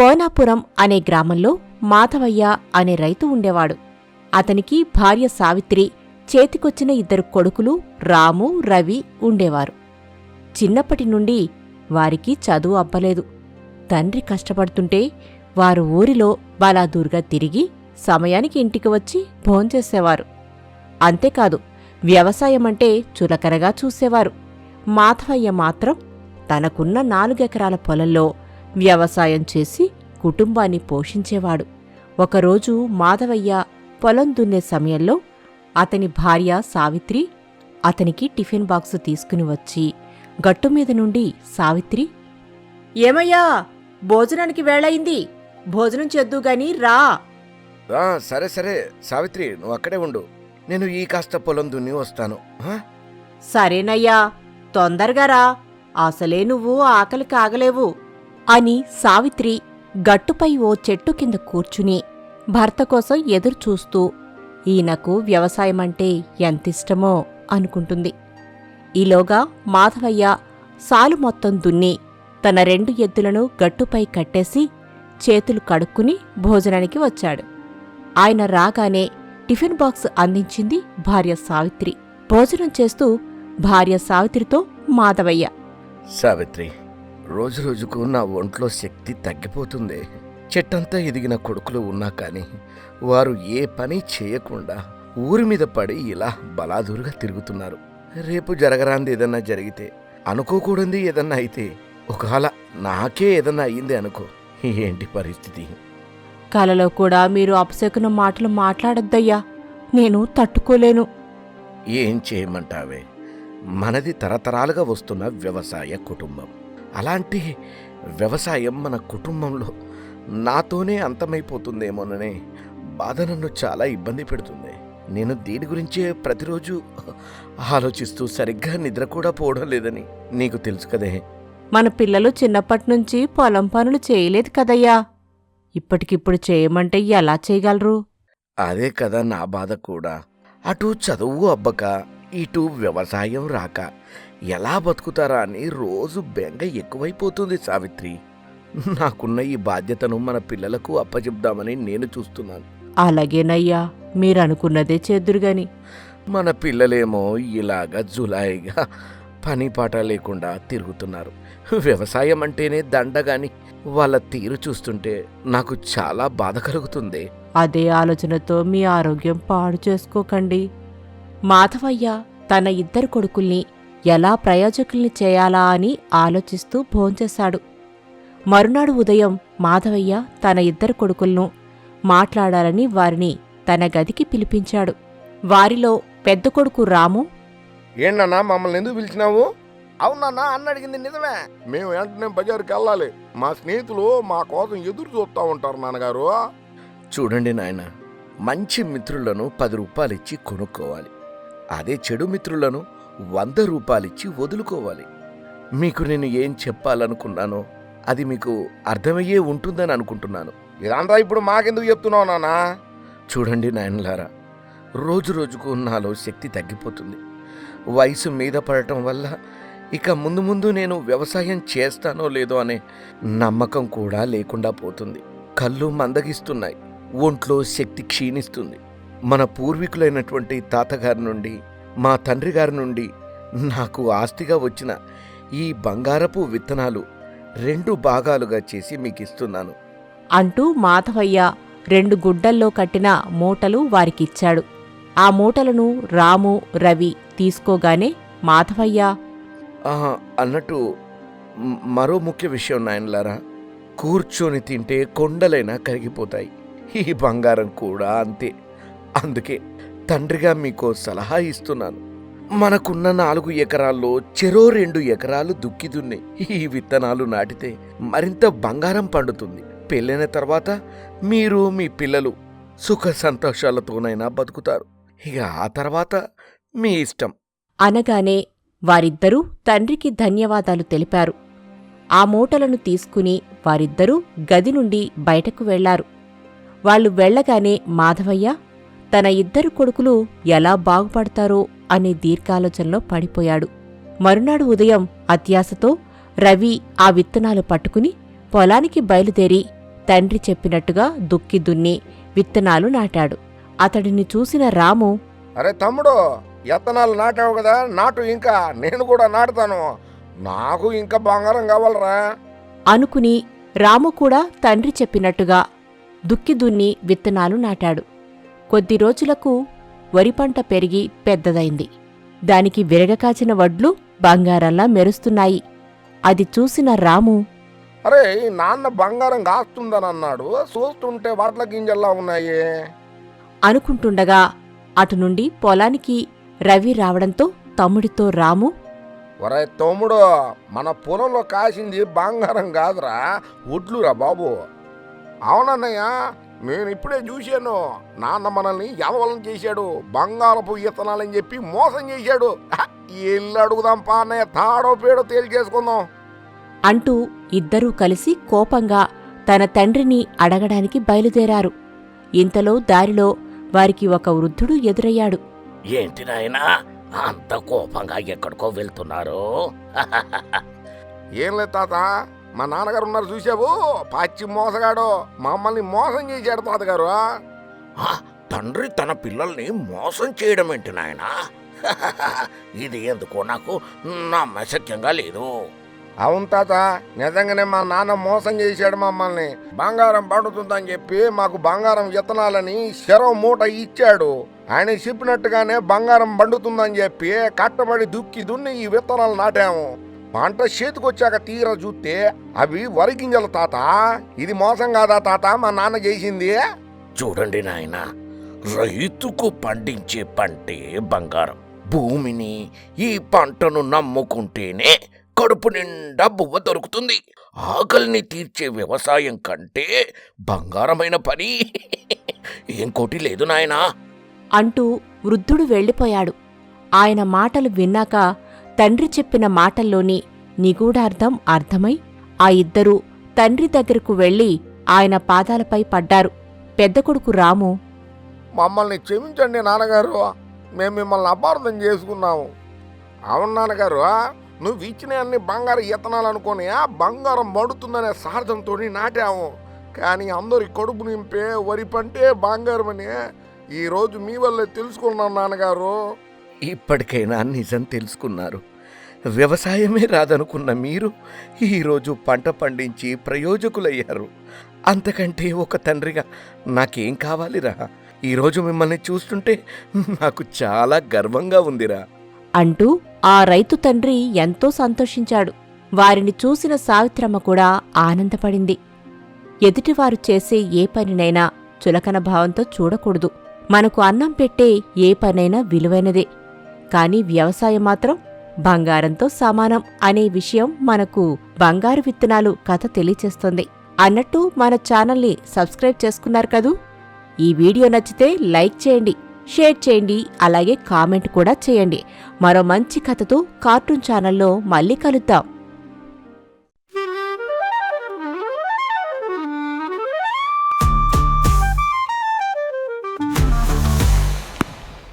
కోనాపురం అనే గ్రామంలో మాధవయ్య అనే రైతు ఉండేవాడు. అతనికి భార్య సావిత్రి చేతికొచ్చిన ఇద్దరు కొడుకులు రాము రవి ఉండేవారు. చిన్నప్పటి నుండి వారికి చదువు అబ్బలేదు. తండ్రి కష్టపడుతుంటే వారు ఊరిలో బలాదూర్గా తిరిగి సమయానికి ఇంటికి వచ్చి భోంచేసేవారు అంతేకాదు వ్యవసాయమంటే చులకరగా చూసేవారు. మాధవయ్య మాత్రం తనకున్న నాలుగెకరాల పొలంలో వ్యవసాయం చేసి కుటుంబాన్ని పోషించేవాడు. ఒకరోజు మాధవయ్య పొలం దున్నే సమయంలో అతని భార్య సావిత్రి అతనికి టిఫిన్ బాక్సు తీసుకుని వచ్చి గట్టుమీద నుండి సావిత్రి! ఏమయ్యా భోజనానికి వేళయింది. భోజనం చేద్దుగాని రా. ఆ, సరే సరే. సావిత్రి నువ్వు అక్కడే ఉండు. నేను ఈ కాస్త పొలం దున్ని వస్తాను? సరేనయ్యా తొందరగా రా. అసలే నువ్వు ఆకలి కాగలేవు అని సావిత్రి గట్టుపై ఓ చెట్టు కింద కూర్చుని భర్త కోసం ఎదురు చూస్తూ ఈయనకు వ్యవసాయమంటే ఎంతిష్టమో అనుకుంటుంది. ఈలోగా మాధవయ్య సాలు మొత్తం దున్ని తన రెండు ఎద్దులను గట్టుపై కట్టేసి చేతులు కడుక్కుని భోజనానికి వచ్చాడు. ఆయన రాగానే టిఫిన్ బాక్స్ అందించింది భార్య సావిత్రి. భోజనం చేస్తూ భార్య సావిత్రితో మాధవయ్య సావిత్రి రోజు రోజుకు నా ఒంట్లో శక్తి తగ్గిపోతుంది. చెట్టంతా ఎదిగిన కొడుకులు ఉన్నా కానీ వారు ఏ పని చేయకుండా ఊరి మీద పడి ఇలా బలాదూరుగా తిరుగుతున్నారు. రేపు జరగరాంది ఏదన్నా జరిగితే అనుకోకూడదు ఏదన్నా అయితే ఒకవేళ నాకే ఏదన్నా అయ్యింది అనుకో ఏంటి పరిస్థితి? కలలో కూడా మీరు అపశకున మాటలు మాట్లాడొద్దయ్యా. నేను తట్టుకోలేను. ఏం చేయమంటావే? మనది తరతరాలుగా వస్తున్న వ్యవసాయ కుటుంబం. అలాంటి వ్యవసాయం మన కుటుంబంలో నాతోనే అంతమైపోతుందేమోననే బాధ నన్ను చాలా ఇబ్బంది పెడుతుంది. నేను దీని గురించే ప్రతిరోజు ఆలోచిస్తూ సరిగ్గా నిద్ర కూడా పోవడం లేదని నీకు తెలుసు కదే. మన పిల్లలు చిన్నప్పటినుంచి పొలం పనులు చేయలేదు కదయ్యా. ఇప్పటికిప్పుడు చేయమంటే ఎలా చేయగలరు? అదే కదా నా బాధ కూడా. అటు చదువు అబ్బక ఇటు వ్యవసాయం రాక ఎలా బతుకుతారా అని రోజు బెంగ ఎక్కువైపోతుంది సావిత్రి. నాకున్న ఈ బాధ్యతను మన పిల్లలకు అప్పచెప్దామని నేను చూస్తున్నాను. అలాగేనయ్యా మీరనుకున్నదే చేద్దురుగాని మన పిల్లలేమో ఇలాగా జులాయిగా పని పాట లేకుండా తిరుగుతున్నారు. వ్యవసాయం అంటేనే దండగాని వాళ్ళ తీరు చూస్తుంటే నాకు చాలా బాధ కలుగుతుంది. అదే ఆలోచనతో మీ ఆరోగ్యం పాడు చేసుకోకండి. మాధవయ్య తన ఇద్దరు కొడుకుల్ని ఎలా ప్రయోజకుల్ని చేయాలా అని ఆలోచిస్తూ భోంచేశాడు. మరునాడు ఉదయం మాధవయ్య తన ఇద్దరు కొడుకులను మాట్లాడాలని వారిని తన గదికి పిలిపించాడు. వారిలో పెద్ద కొడుకు రాము ఏంటన్నా మమ్మల్ని ఎందుకు పిలిచినావు? అవునన్నా అన్న అడిగింది నిజమే. మేము వెంటనే బజార్కి వెళ్ళాలి. మా స్నేహితులు మా కోసం ఎదురు చూస్తూ ఉంటారు నాన్నగారు. చూడండి నాయన మంచి మిత్రులను పది రూపాయలిచ్చి కొనుక్కోవాలి. అదే చెడు మిత్రులను వంద రూపాయలిచ్చి వదులుకోవాలి. మీకు నేను ఏం చెప్పాలనుకున్నానో అది మీకు అర్థమయ్యే ఉంటుందని అనుకుంటున్నాను. ఇదంతా ఇప్పుడు మాకెందుకు చెప్తున్నావు నాన్నా? చూడండి నాయనలారా రోజు రోజుకు నాలో శక్తి తగ్గిపోతుంది. వయసు మీద పడటం వల్ల ఇక ముందు ముందు నేను వ్యవసాయం చేస్తానో లేదో అనే నమ్మకం కూడా లేకుండా పోతుంది. కళ్ళు మందగిస్తున్నాయి ఒంట్లో శక్తి క్షీణిస్తుంది. మన పూర్వీకులైనటువంటి తాతగారి నుండి మా తండ్రి గారి నుండి నాకు ఆస్తిగా వచ్చిన ఈ బంగారపు విత్తనాలు రెండు భాగాలుగా చేసి మీకు ఇస్తున్నాను అంటూ మాధవయ్య రెండు గుడ్డల్లో కట్టిన మూటలు వారికిచ్చాడు. ఆ మూటలను రాము రవి తీసుకోగానే మాధవయ్య అన్నట్టు మ్, మరో ముఖ్య విషయం నాయనలారా కూర్చొని తింటే కొండలైనా కరిగిపోతాయి. ఈ బంగారం కూడా అంతే. అందుకే తండ్రిగా మీకు సలహా ఇస్తున్నాను. మనకున్న నాలుగు ఎకరాల్లో చెరో రెండు ఎకరాలు దుక్కిదున్నాయి ఈ విత్తనాలు నాటితే మరింత బంగారం పండుతుంది. పెళ్ళైన తర్వాత మీరు మీ పిల్లలు సుఖ సంతోషాలతోనైనా బతుకుతారు. ఇక ఆ తర్వాత మీ ఇష్టం. అనగానే వారిద్దరూ తండ్రికి ధన్యవాదాలు తెలిపారు. ఆ మూటలను తీసుకుని వారిద్దరూ గది నుండి బయటకు వెళ్ళారు. వాళ్ళు వెళ్ళగానే మాధవయ్య తన ఇద్దరు కొడుకులు ఎలా బాగుపడతారో అనే దీర్ఘాలోచనలో పడిపోయాడు. మరునాడు ఉదయం అత్యాశతో రవి ఆ విత్తనాలు పట్టుకుని పొలానికి బయలుదేరి తండ్రి చెప్పినట్టుగా దుక్కి దున్ని విత్తనాలు నాటాడు. అతడిని చూసిన రాము అరే తమ్ముడు ఎత్తనాలు నాటావు కదా నాటు ఇంకా నేను కూడా నాటుతాను. నాకు ఇంకా బంగారం కావాలరా. అనుకుని రాము కూడా తండ్రి చెప్పినట్టుగా దుక్కి దున్ని విత్తనాలు నాటాడు. కొద్ది రోజులకు వరి పంట పెరిగి పెద్దదైంది. దానికి విరగకాచిన వడ్లు బంగారంలా మెరుస్తున్నాయి. అది చూసిన రాము అరే నాన్న బంగారం కాస్తుందని అన్నాడు చూస్తుంటే వాట్ల గింజల్లా ఉన్నాయి. అనుకుంటుండగా అటు నుండి పొలానికి రవి రావడంతో తమ్ముడితో రాము ఒరే తమ్ముడు మన పొలంలో కాసింది బంగారం కాదురా ఒడ్లురా బాబు. అవునన్నయ్య నేను ఇప్పుడే చూశాను. నాన్న మనల్ని యవలం చేశాడు. బంగారపు ఇత్తనాలని చెప్పి మోసం చేశాడు. హ, ఎల్లు అడుగుదాం పా అన్నయ్య. తాడో పేడో తేల్చేసుకుందాం. అంటూ ఇద్దరూ కలిసి కోపంగా తన తండ్రిని అడగడానికి బయలుదేరారు. ఇంతలో దారిలో వారికి ఒక వృద్ధుడు ఎదురయ్యాడు. ఏంటి నాయనా? అంత కోపంగా ఎక్కడికో వెళ్తున్నారు? ఏం లేదు తాత. మా నాన్నగారు ఉన్నారు చూసావు? పచ్చి మోసగాడు. మమ్మల్ని మోసం చేశాడు తాతగారు తండ్రి తన పిల్లల్ని మోసం చేయడం ఏంటి నాయనా? ఇది ఎందుకో నాకు నమ్మశక్యంగా లేదు. అవును తాత నిజంగానే మా నాన్న మోసం చేశాడు మమ్మల్ని. బంగారం పండుతుందని చెప్పి మాకు బంగారం విత్తనాలని శరం మూట ఇచ్చాడు. ఆయన చెప్పినట్టుగానే బంగారం పండుతుందని చెప్పి కట్టబడి దుక్కి దున్ని ఈ విత్తనాలు నాటాము. పంట చేతికొచ్చాక తీర చూస్తే అవి వరి గింజలు తాత. ఇది మోసం కాదా తాత? మా నాన్న చేసింది. చూడండి నాయన రైతుకు పండించే పంటే బంగారం. భూమిని ఈ పంటను నమ్ముకుంటేనే కడుపు నిండా బువ్వ దొరుకుతుంది. ఆకలిని తీర్చే వ్యవసాయం కంటే బంగారమైన పని. ఇంకోటి లేదు నాయనా. అంటూ వృద్ధుడు వెళ్ళిపోయాడు. ఆయన మాటలు విన్నాక తండ్రి చెప్పిన మాటల్లోని నిగూఢార్థం అర్థమై ఆ ఇద్దరూ తండ్రి దగ్గరకు వెళ్ళి ఆయన పాదాలపై పడ్డారు. పెద్ద కొడుకు రాము మమ్మల్ని క్షమించండి నాన్నగారు మేము మిమ్మల్ని అపార్థం చేసుకున్నాము. అవును నాన్నగారు నువ్వు ఇచ్చిన అన్ని బంగారు అనుకొని ఆ బంగారం మడుతుందనే సార్థంతో నాటాము. కానీ అందరి కడుపు నింపే వరి పంటే బంగారం అని ఈరోజు మీ వల్లే తెలుసుకున్నాను నాన్నగారు. ఇప్పటికైనా నిజం తెలుసుకున్నారు. వ్యవసాయమే రాదనుకున్న మీరు ఈరోజు పంట పండించి ప్రయోజకులయ్యారు. అంతకంటే ఒక తండ్రిగా నాకేం కావాలిరా? ఈరోజు మిమ్మల్ని చూస్తుంటే నాకు చాలా గర్వంగా ఉందిరా. అంటూ ఆ రైతు తండ్రి ఎంతో సంతోషించాడు. వారిని చూసిన సావిత్రమ్మ కూడా ఆనందపడింది. ఎదుటివారు చేసే ఏ పనినైనా చులకన భావంతో చూడకూడదు. మనకు అన్నం పెట్టే ఏ పనైనా విలువైనదే. కాని వ్యవసాయం మాత్రం బంగారంతో సమానం అనే విషయం మనకు బంగారు విత్తనాలు కథ తెలియచేస్తుంది. అన్నట్టు మన ఛానల్ని సబ్స్క్రైబ్ చేసుకున్నారు కదూ? ఈ వీడియో నచ్చితే లైక్ చేయండి షేర్ చేయండి అలాగే కామెంట్ కూడా చేయండి. మరో మంచి కథతో కార్టూన్ ఛానల్లో మళ్ళీ కలుద్దాం.